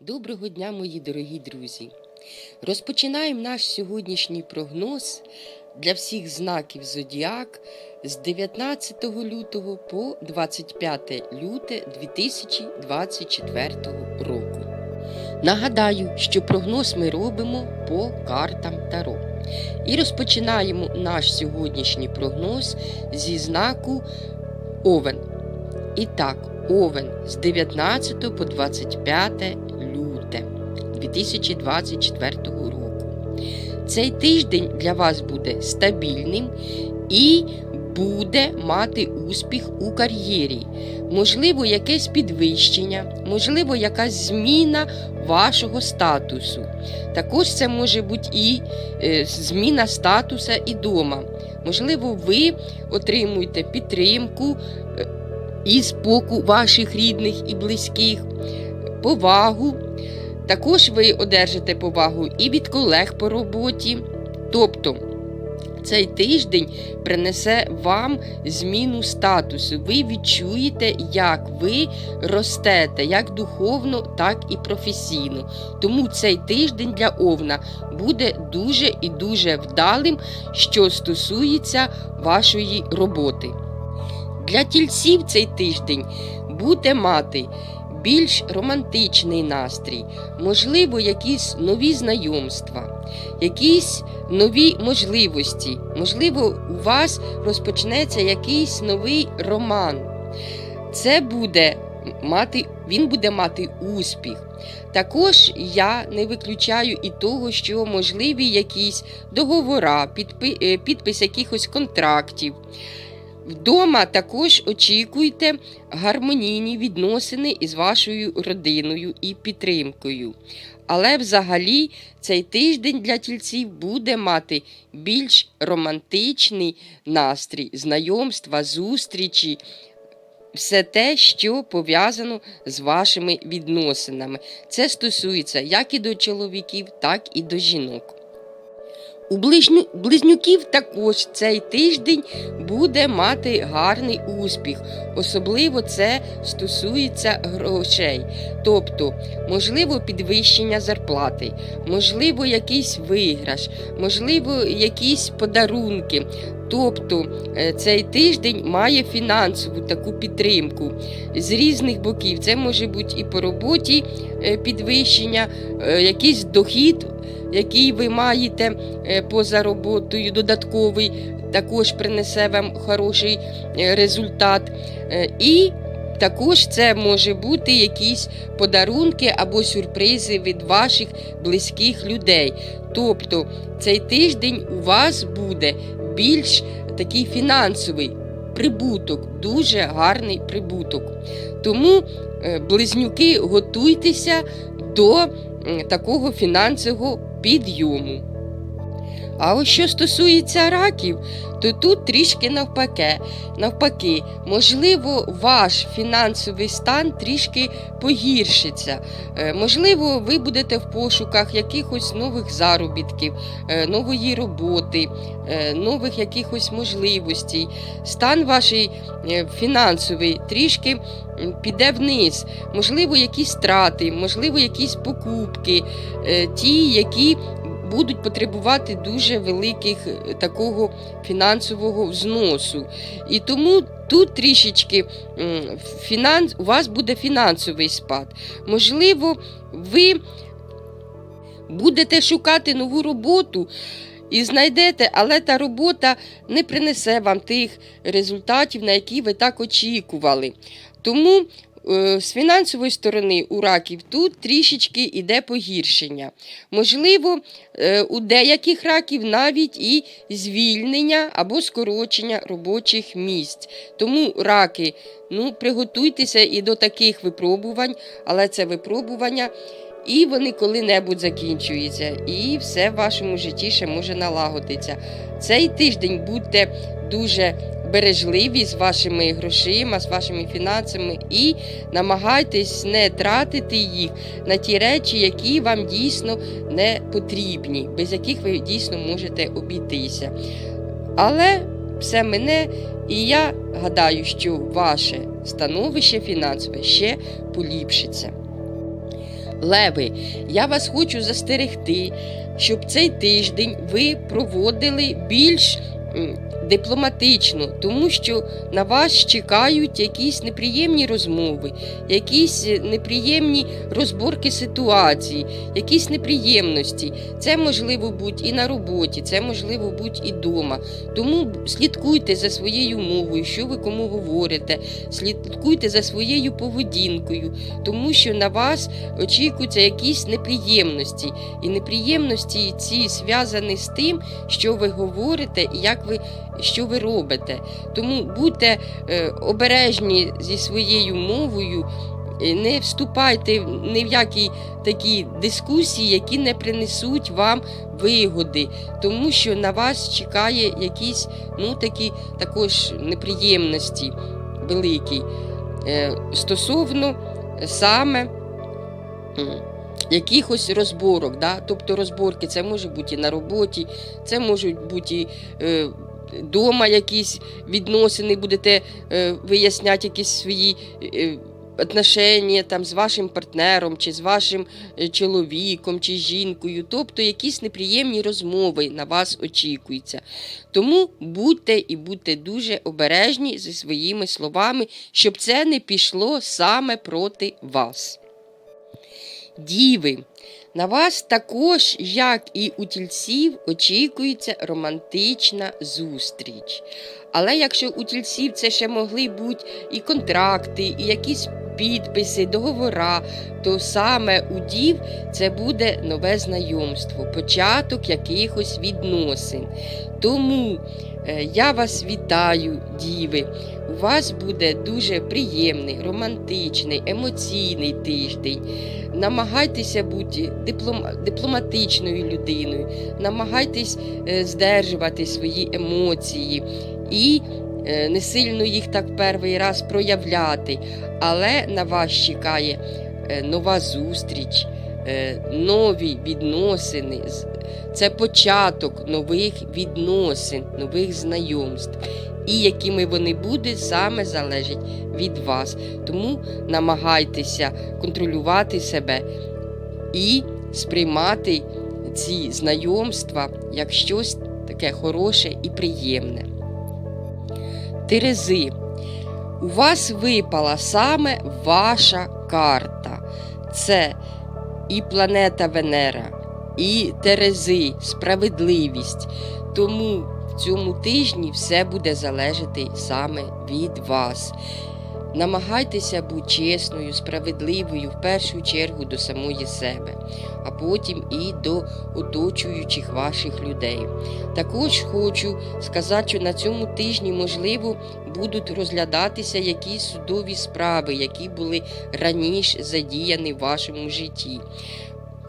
Доброго дня, мої дорогі друзі! Розпочинаємо наш сьогоднішній прогноз для всіх знаків Зодіак з 19 лютого по 25 люте 2024 року. Нагадаю, що прогноз ми робимо по картам Таро. І розпочинаємо наш сьогоднішній прогноз зі знаку Овен. І так, Овен з 19 по 25 люте 2024 року. Цей тиждень для вас буде стабільним і буде мати успіх у кар'єрі. Можливо, якесь підвищення, можливо, якась зміна вашого статусу. Також це може бути і е, зміна статуса і дома. Можливо, ви отримуєте підтримку е, із боку ваших рідних і близьких, повагу. Також ви одержите повагу і від колег по роботі. Тобто цей тиждень принесе вам зміну статусу. Ви відчуєте, як ви ростете, як духовно, так і професійно. Тому цей тиждень для Овна буде дуже і дуже вдалим, що стосується вашої роботи. Для тільців цей тиждень буде мати більш романтичний настрій, можливо, якісь нові знайомства, якісь нові можливості. Можливо, у вас розпочнеться якийсь новий роман. Це буде мати, він буде мати успіх. Також я не виключаю і того, що можливі якісь договора, е, підпис якихось контрактів. Вдома також очікуйте гармонійні відносини із вашою родиною і підтримкою. Але взагалі цей тиждень для тільців буде мати більш романтичний настрій, знайомства, зустрічі, все те, що пов'язано з вашими відносинами. Це стосується як і до чоловіків, так і до жінок. У близнюків також цей тиждень буде мати гарний успіх, особливо це стосується грошей. Тобто, можливо, підвищення зарплати, можливо, якийсь виграш, можливо, якісь подарунки. Тобто е, цей тиждень має фінансову таку підтримку з різних боків. Це може бути і по роботі е, підвищення, е, якийсь дохід, який ви маєте поза роботою, додатковий, також принесе вам хороший результат. І також це може бути якісь подарунки або сюрпризи від ваших близьких людей. Тобто цей тиждень у вас буде більш такий фінансовий прибуток, дуже гарний прибуток. Тому близнюки готуйтеся до такого фінансового підйому. А ось що стосується раків, то тут трішки навпаки, навпаки, можливо, ваш фінансовий стан трішки погіршиться. Можливо, ви будете в пошуках якихось нових заробітків, нової роботи, нових якихось можливостей. Стан ваш фінансовий трішки піде вниз. Можливо, якісь страти, можливо, якісь покупки, ті, які будуть потребувати дуже великих такого фінансового взносу. І тому тут трішечки фінанс, у вас буде фінансовий спад. Можливо, ви будете шукати нову роботу. І знайдете, але та робота не принесе вам тих результатів, на які ви так очікували. Тому з фінансової сторони у раків тут трішечки йде погіршення. Можливо, у деяких раків навіть і звільнення або скорочення робочих місць. Тому раки, ну, приготуйтеся і до таких випробувань, але це випробування. І вони коли-небудь закінчуються, і все в вашому житті ще може налагодитися. Цей тиждень будьте дуже бережливі з вашими грошима, з вашими фінансами, і намагайтесь не тратити їх на ті речі, які вам дійсно не потрібні, без яких ви дійсно можете обійтися. Але все мене, і я гадаю, що ваше становище фінансове ще поліпшиться. Леви, я вас хочу застерегти, щоб цей тиждень ви проводили більш дипломатично, тому що на вас чекають якісь неприємні розмови, якісь неприємні розборки ситуації, якісь неприємності. Це можливо бути і на роботі, це можливо бути і вдома. Тому слідкуйте за своєю мовою, що ви кому говорите, слідкуйте за своєю поведінкою, тому що на вас очікуються якісь неприємності. І неприємності ці зв'язані з тим, що ви говорите і як ви, що ви робите. Тому будьте е, обережні зі своєю мовою. Не вступайте ні в які такі дискусії, які не принесуть вам вигоди, тому що на вас чекає якісь ну, такі також неприємності великі е, стосовно саме якихось розборок. Да? Тобто розборки це може бути і на роботі, це можуть бути і е, дома якісь відносини, будете е, виясняти якісь свої. Е, Отношення там з вашим партнером, чи з вашим е, чоловіком, чи жінкою, тобто якісь неприємні розмови на вас очікуються. Тому будьте і будьте дуже обережні зі своїми словами, щоб це не пішло саме проти вас. Діви, на вас також, як і у тільців, очікується романтична зустріч. Але якщо у тільців це ще могли бути і контракти, і якісь підписи, договора, то саме у дів це буде нове знайомство, початок якихось відносин. Тому я вас вітаю, діви. У вас буде дуже приємний, романтичний, емоційний тиждень. Намагайтеся бути диплом- дипломатичною людиною, намагайтесь е, здержувати свої емоції і е, не сильно їх так перший раз проявляти. Але на вас чекає е, нова зустріч, е, нові відносини. Це початок нових відносин, нових знайомств. І якими вони будуть, саме залежить від вас. Тому намагайтеся контролювати себе і сприймати ці знайомства як щось таке хороше і приємне. Терези, у вас випала саме ваша карта. Це і планета Венера, і Терези, справедливість. Тому в цьому тижні все буде залежати саме від вас. Намагайтеся бути чесною, справедливою в першу чергу до самої себе, а потім і до оточуючих ваших людей. Також хочу сказати, що на цьому тижні, можливо, будуть розглядатися якісь судові справи, які були раніше задіяні в вашому житті.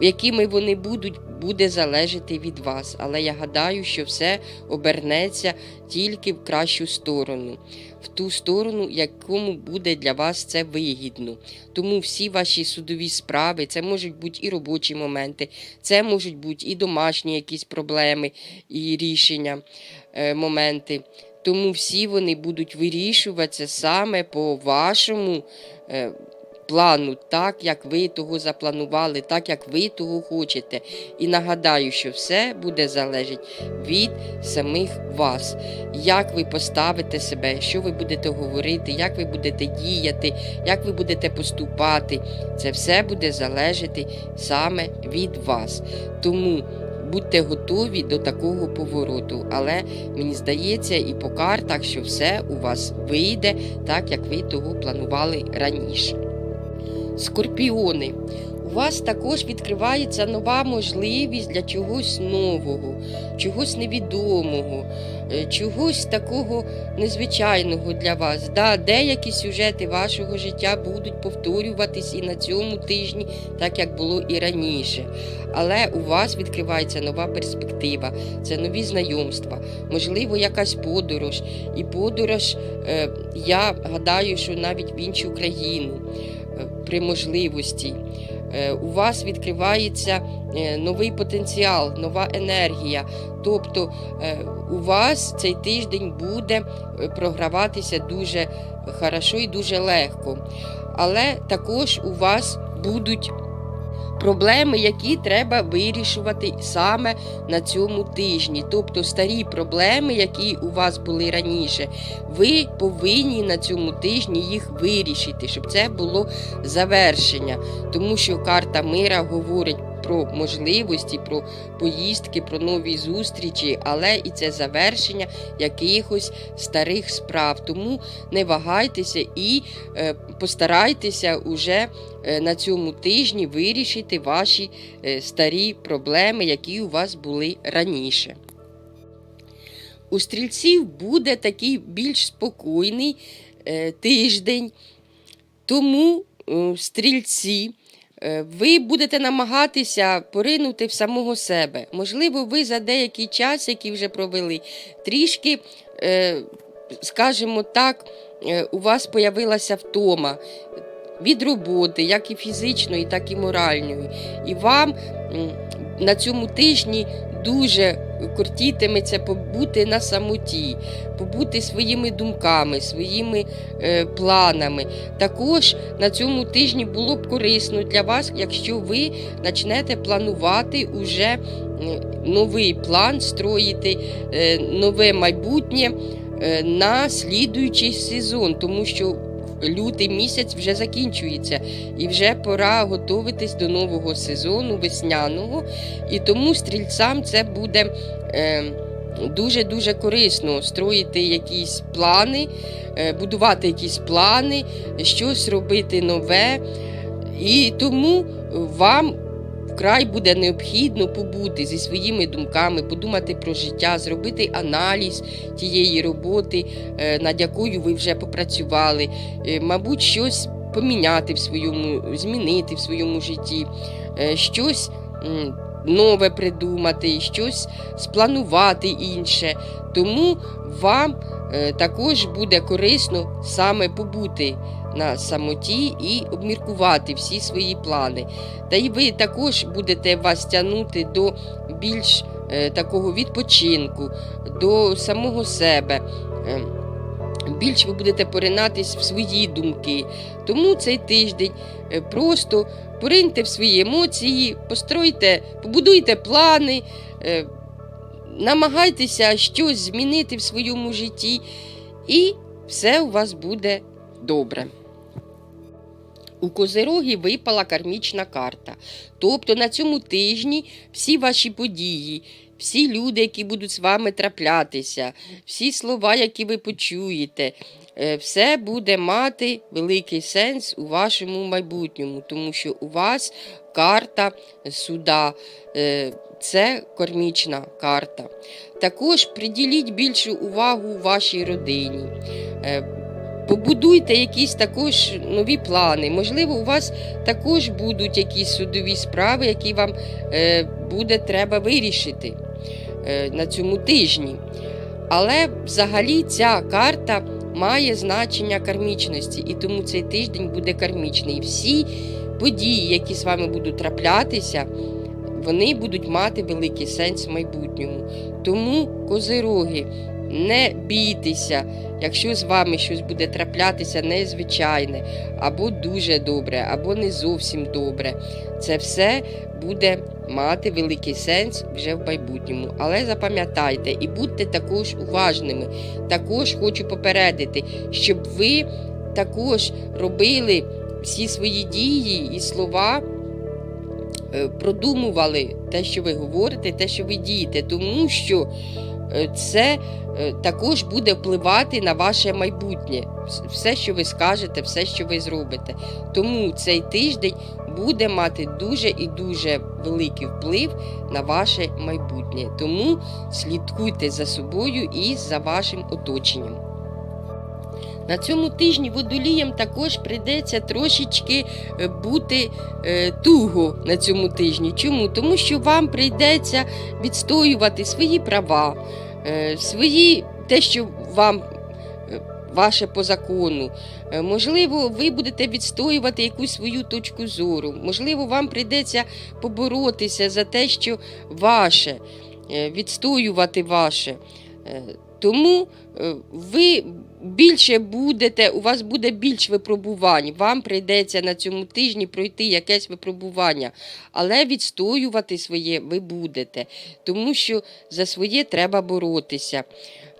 Якими вони будуть, буде залежати від вас. Але я гадаю, що все обернеться тільки в кращу сторону, в ту сторону, якому буде для вас це вигідно. Тому всі ваші судові справи, це можуть бути і робочі моменти, це можуть бути і домашні якісь проблеми і рішення, е, моменти. Тому всі вони будуть вирішуватися саме по вашому е, плану, так як ви того запланували, так як ви того хочете. І нагадаю, що все буде залежати від самих вас, як ви поставите себе, що ви будете говорити, як ви будете діяти, як ви будете поступати. Це все буде залежати саме від вас. Тому будьте готові до такого повороту. Але мені здається, і по картах, що все у вас вийде так, як ви того планували раніше. Скорпіони. У вас також відкривається нова можливість для чогось нового, чогось невідомого, е, чогось такого незвичайного для вас. Да, деякі сюжети вашого життя будуть повторюватись і на цьому тижні, так як було і раніше. Але у вас відкривається нова перспектива, це нові знайомства, можливо, якась подорож. І подорож, е, я гадаю, що навіть в іншу країну при можливості. Е, У вас відкривається е, новий потенціал, нова енергія. Тобто е, у вас цей тиждень буде програватися дуже хорошо і дуже легко. Але також у вас будуть проблеми, які треба вирішувати саме на цьому тижні. Тобто старі проблеми, які у вас були раніше, ви повинні на цьому тижні їх вирішити, щоб це було завершення. Тому що карта мира говорить про можливості, про поїздки, про нові зустрічі, але і це завершення якихось старих справ. Тому не вагайтеся і е, постарайтеся уже е, на цьому тижні вирішити ваші е, старі проблеми, які у вас були раніше. У стрільців буде такий більш спокійний тиждень, тому стрільці. Е, Ви будете намагатися поринути в самого себе. Можливо, ви за деякий час, який вже провели, трішки, е, скажімо так, е, у вас появилася втома від роботи, як і фізичної, так і моральної. І вам на цьому тижні дуже кортітиметься побути на самоті, побути своїми думками, своїми е, планами. Також на цьому тижні було б корисно для вас, якщо ви почнете планувати уже новий план, строїти е, нове майбутнє е, на слідуючий сезон, тому що лютий місяць вже закінчується, і вже пора готуватись до нового сезону весняного. І тому стрільцям це буде е, дуже-дуже корисно строїти якісь плани, е, будувати якісь плани, щось робити нове. І тому вам вкрай буде необхідно побути зі своїми думками, подумати про життя, зробити аналіз тієї роботи, е, над якою ви вже попрацювали, Е, мабуть, щось поміняти в своєму, змінити в своєму житті, е, щось нове придумати, щось спланувати інше. Тому вам також буде корисно саме побути на самоті і обміркувати всі свої плани. Та й ви також будете вас тягнути до більш е, такого відпочинку, до самого себе. Е, більш ви будете поринатись в свої думки. Тому цей тиждень е, просто пориньте в свої емоції, постройте, побудуйте плани, е, намагайтеся щось змінити в своєму житті, і все у вас буде добре. У Козирогі випала кармічна карта. Тобто на цьому тижні всі ваші події, всі люди, які будуть з вами траплятися, всі слова, які ви почуєте, все буде мати великий сенс у вашому майбутньому, тому що у вас карта суда. е, Це кармічна карта. Також приділіть більшу увагу вашій родині. Е, Побудуйте якісь також нові плани. Можливо, у вас також будуть якісь судові справи, які вам е, буде треба вирішити е, на цьому тижні. Але взагалі ця карта має значення кармічності, і тому цей тиждень буде кармічний. Всі події, які з вами будуть траплятися, вони будуть мати великий сенс в майбутньому. Тому, козироги, не бійтеся, якщо з вами щось буде траплятися незвичайне, або дуже добре, або не зовсім добре. Це все буде мати великий сенс вже в майбутньому. Але запам'ятайте і будьте також уважними. Також хочу попередити, щоб ви також робили всі свої дії і слова. е, Продумували те, що ви говорите, те, що ви дієте, тому що це е, також буде впливати на ваше майбутнє. Все, що ви скажете, все, що ви зробите. Тому цей тиждень буде мати дуже і дуже великий вплив на ваше майбутнє. Тому слідкуйте за собою і за вашим оточенням. На цьому тижні водоліям також прийдеться трошечки е, бути е, туго на цьому тижні. Чому? Тому що вам прийдеться відстоювати свої права, е, свої те, що вам ваше по закону. Можливо, ви будете відстоювати якусь свою точку зору. Можливо, вам прийдеться поборотися за те, що ваше, відстоювати ваше. Тому ви більше будете, у вас буде більш випробувань. Вам прийдеться на цьому тижні пройти якесь випробування, але відстоювати своє ви будете, тому що за своє треба боротися.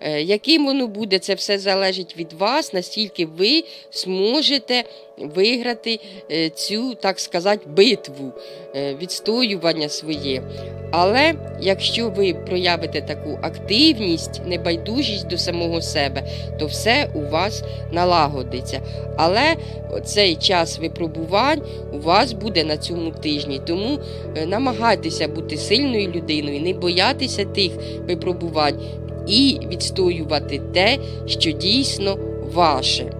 Е, Яким воно буде, це все залежить від вас, наскільки ви зможете виграти е, цю, так сказати, битву, е, відстоювання своє. Але якщо ви проявите таку активність, небайдужість до самого себе, то все у вас налагодиться. Але цей час випробувань у вас буде на цьому тижні. Тому намагайтеся бути сильною людиною, не боятися тих випробувань і відстоювати те, що дійсно ваше.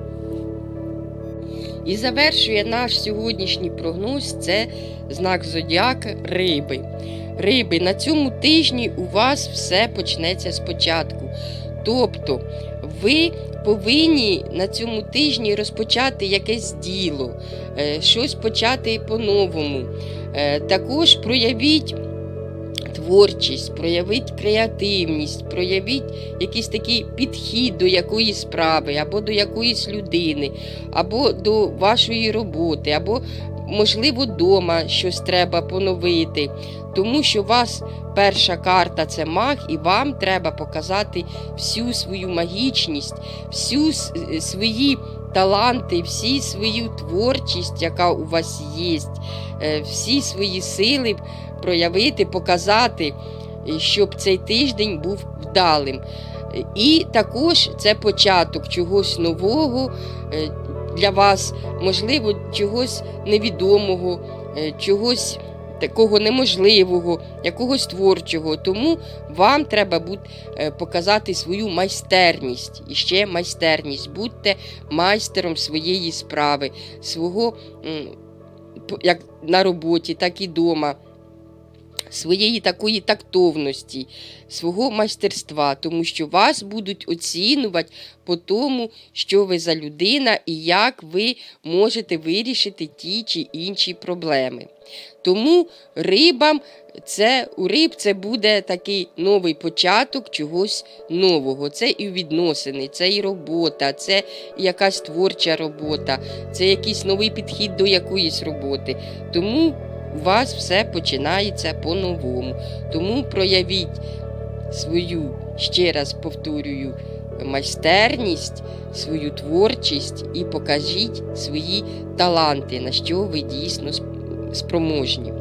І завершує наш сьогоднішній прогноз це знак зодіака риби. Риби, на цьому тижні у вас все почнеться спочатку. Тобто ви повинні на цьому тижні розпочати якесь діло, е, щось почати по-новому. Е, Також проявіть творчість, проявіть креативність, проявіть якийсь такий підхід до якоїсь справи, або до якоїсь людини, або до вашої роботи, або, можливо, вдома щось треба поновити. Тому що у вас перша карта це маг, і вам треба показати всю свою магічність, всю свої таланти, всі свою творчість, яка у вас є, е, всі свої сили проявити, показати, е, щоб цей тиждень був вдалим. І також це початок чогось нового е, для вас, можливо, чогось невідомого, е, чогось такого неможливого, якогось творчого. Тому вам треба буде показати свою майстерність і ще майстерність. Будьте майстером своєї справи, свого як на роботі, так і вдома. Своєї такої тактовності, свого майстерства, тому що вас будуть оцінювати по тому, що ви за людина і як ви можете вирішити ті чи інші проблеми. Тому рибам це у риб це буде такий новий початок чогось нового. Це і відносини, це і робота, це і якась творча робота, це якийсь новий підхід до якоїсь роботи. Тому у вас все починається по-новому. Тому проявіть свою, ще раз повторюю, майстерність, свою творчість і покажіть свої таланти, на що ви дійсно спроможні.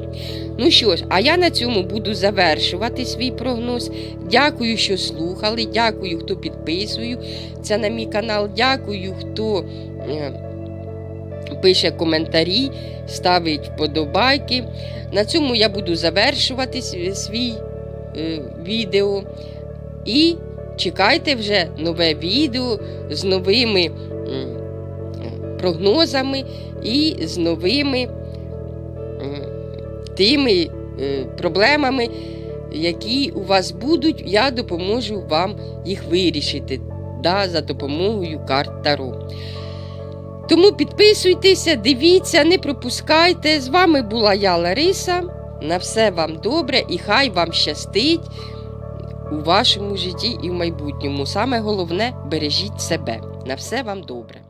Ну що ж, а я на цьому буду завершувати свій прогноз. Дякую, що слухали. Дякую, хто підписується на мій канал. Дякую, хто е, пише коментарі, ставить вподобайки. На цьому я буду завершувати свій, е, відео. І чекайте вже нове відео з новими прогнозами і з новими тими е, проблемами, які у вас будуть, я допоможу вам їх вирішити да, за допомогою карт Таро. Тому підписуйтеся, дивіться, не пропускайте. З вами була я, Лариса. На все вам добре і хай вам щастить у вашому житті і в майбутньому. Саме головне бережіть себе. На все вам добре.